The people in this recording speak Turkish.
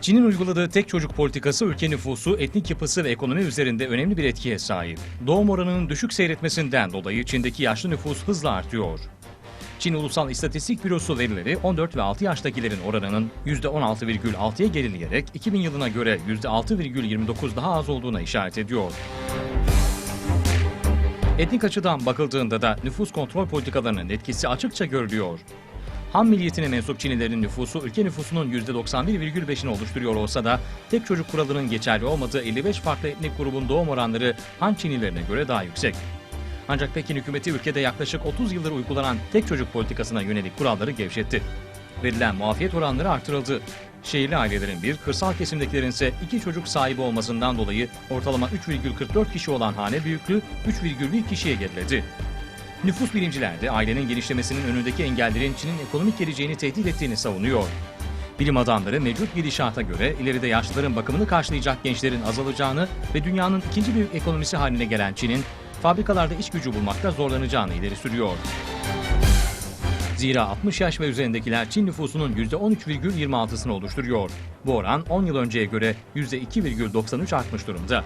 Çin'in uyguladığı tek çocuk politikası ülke nüfusu, etnik yapısı ve ekonomi üzerinde önemli bir etkiye sahip. Doğum oranının düşük seyretmesinden dolayı Çin'deki yaşlı nüfus hızla artıyor. Çin Ulusal İstatistik Bürosu verileri 14 ve 6 yaştakilerin oranının %16,6'ya gerileyerek 2000 yılına göre %6,29 daha az olduğuna işaret ediyor. Etnik açıdan bakıldığında da nüfus kontrol politikalarının etkisi açıkça görülüyor. Ham milliyetine mensup Çinlilerin nüfusu ülke nüfusunun %91,5'ini oluşturuyor olsa da tek çocuk kuralının geçerli olmadığı 55 farklı etnik grubun doğum oranları Han Çinlilerine göre daha yüksek. Ancak Pekin hükümeti ülkede yaklaşık 30 yıldır uygulanan tek çocuk politikasına yönelik kuralları gevşetti. Verilen muafiyet oranları artırıldı. Şehirli ailelerin bir, kırsal kesimdekilerin ise iki çocuk sahibi olmasından dolayı ortalama 3,44 kişi olan hane büyüklüğü 3,1 kişiye geriledi. Nüfus bilimciler de ailenin genişlemesinin önündeki engellerin Çin'in ekonomik geleceğini tehdit ettiğini savunuyor. Bilim adamları mevcut gidişata göre ileride yaşlıların bakımını karşılayacak gençlerin azalacağını ve dünyanın ikinci büyük ekonomisi haline gelen Çin'in fabrikalarda iş gücü bulmakta zorlanacağını ileri sürüyor. Zira 60 yaş ve üzerindekiler Çin nüfusunun %13,26'sını oluşturuyor. Bu oran 10 yıl önceye göre %2,93 artmış durumda.